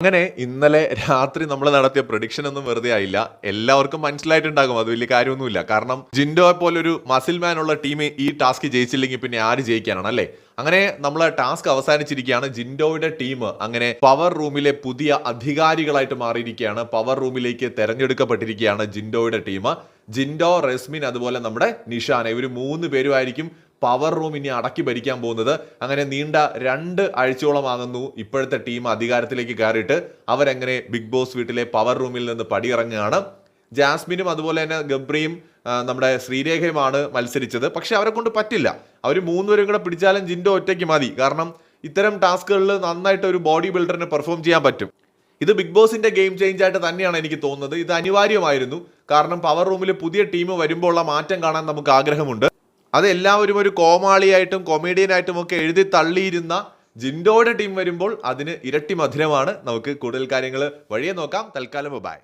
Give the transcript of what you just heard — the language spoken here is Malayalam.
അങ്ങനെ ഇന്നലെ രാത്രി നമ്മൾ നടത്തിയ പ്രഡിക്ഷൻ ഒന്നും വെറുതെ ആയില്ല. എല്ലാവർക്കും മനസ്സിലായിട്ടുണ്ടാകും. അത് വലിയ കാര്യമൊന്നുമില്ല. കാരണം ജിൻഡോയെ പോലൊരു മസിൽ മാൻ ഉള്ള ടീം ഈ ടാസ്ക് ജയിച്ചില്ലെങ്കിൽ പിന്നെ ആര് ജയിക്കാനാണ് അല്ലേ? അങ്ങനെ നമ്മൾ ടാസ്ക് അവസാനിച്ചിരിക്കുകയാണ്. ജിൻഡോയുടെ ടീം അങ്ങനെ പവർ റൂമിലെ പുതിയ അധികാരികളായിട്ട് മാറിയിരിക്കുകയാണ്. പവർ റൂമിലേക്ക് തെരഞ്ഞെടുക്കപ്പെട്ടിരിക്കുകയാണ് ജിൻഡോയുടെ ടീം ജിൻഡോ റെസ്മിൻ അതുപോലെ നമ്മുടെ നിഷാന ഇവർ മൂന്ന് പേരുമായിരിക്കും പവർ റൂം ഇനി അടക്കി ഭരിക്കാൻ പോകുന്നത്. അങ്ങനെ നീണ്ട രണ്ട് ആഴ്ചയോളമാകുന്നു ഇപ്പോഴത്തെ ടീം അധികാരത്തിലേക്ക് കയറിയിട്ട്. അവരെങ്ങനെ ബിഗ് ബോസ് വീട്ടിലെ പവർ റൂമിൽ നിന്ന് പടിയിറങ്ങുകയാണ്. ജാസ്മിനും അതുപോലെ തന്നെ ഗബ്രിയും നമ്മുടെ ശ്രീരേഖയുമാണ് മത്സരിച്ചത്. പക്ഷെ അവരെ കൊണ്ട് പറ്റില്ല. അവർ മൂന്നുപേരും കൂടെ പിടിച്ചാലും ജിൻഡോ ഒറ്റയ്ക്ക് മതി. കാരണം ഇത്തരം ടാസ്കുകളിൽ നന്നായിട്ട് ഒരു ബോഡി ബിൽഡറിന് പെർഫോം ചെയ്യാൻ പറ്റും. ഇത് ബിഗ് ബോസിന്റെ ഗെയിം ചേഞ്ച് ആയിട്ട് തന്നെയാണ് എനിക്ക് തോന്നുന്നത്. ഇത് അനിവാര്യമായിരുന്നു. കാരണം പവർ റൂമിൽ പുതിയ ടീം വരുമ്പോൾ ഉള്ള മാറ്റം കാണാൻ നമുക്ക് ആഗ്രഹമുണ്ട്. അത് എല്ലാവരും ഒരു കോമാളിയായിട്ടും കൊമേഡിയനായിട്ടും ഒക്കെ എഴുതി തള്ളിയിരുന്ന ജിൻഡോയുടെ ടീം വരുമ്പോൾ അതിന് ഇരട്ടി മധുരമാണ്. നമുക്ക് കൂടുതൽ കാര്യങ്ങൾ വഴിയെ നോക്കാം. തൽക്കാലം ബൈ.